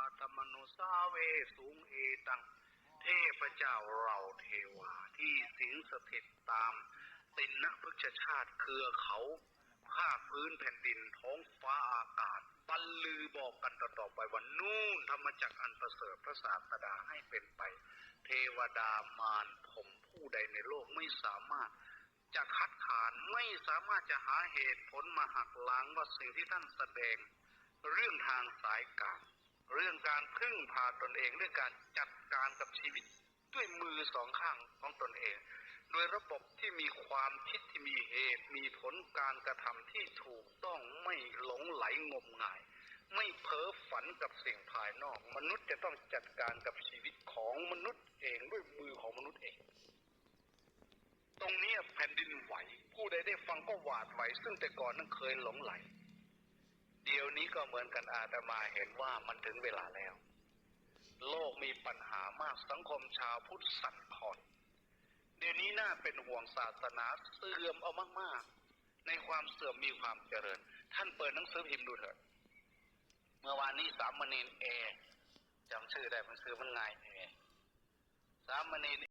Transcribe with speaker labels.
Speaker 1: อาตมนุสาเวสูงเอตัง เทพเจ้าเราเทวาที่สิงสถิตตาม ตินนพฤกษชาติเครือเขาภาคพื้นแผ่นดินท้องฟ้าอากาศบรรลือบอกกันต่อๆไปว่านู่นธรรมจักอันประเสริฐพระศาสดาให้เป็นไป เทวดามารผมผู้ใดในโลกไม่สามารถจะคัดคานไม่สามารถจะหาเหตุผลมาหักล้างว่าสิ่งที่ท่านแสดง เรื่องทางสายกลาง เรื่องการพึ่งพาตนเองเรื่องการจัดการกับชีวิตด้วยมือสองข้างของตนเอง โดยระบบที่มีความคิดที่มีเหตุ มีผลการกระทำที่ถูกต้องไม่หลงไหลงมงาย ไม่เพ้อฝันกับสิ่งภายนอก มนุษย์จะต้องจัดการกับชีวิตของมนุษย์เองด้วยมือของมนุษย์เอง ตรงนี้แผ่นดินไหว ผู้ใดได้ฟังก็หวาดไหวซึ่งแต่ก่อนนั้นเคยหลงไหล เดี๋ยวนี้ก็เหมือนกันอาตมาเห็นว่ามันถึงเวลาแล้ว โลกมีปัญหามากสังคมชาวพุทธสั่นคลอนเดี๋ยวนี้น่าเป็นห่วงศาสนาเสื่อมเอามากๆ ในความเสื่อมมีความเจริญ ท่านเปิดหนังสือพิมพ์ดูเถอะ เมื่อวานนี้สามเณรเอจำชื่อได้มันซื้อมันง่ายเอสามเณร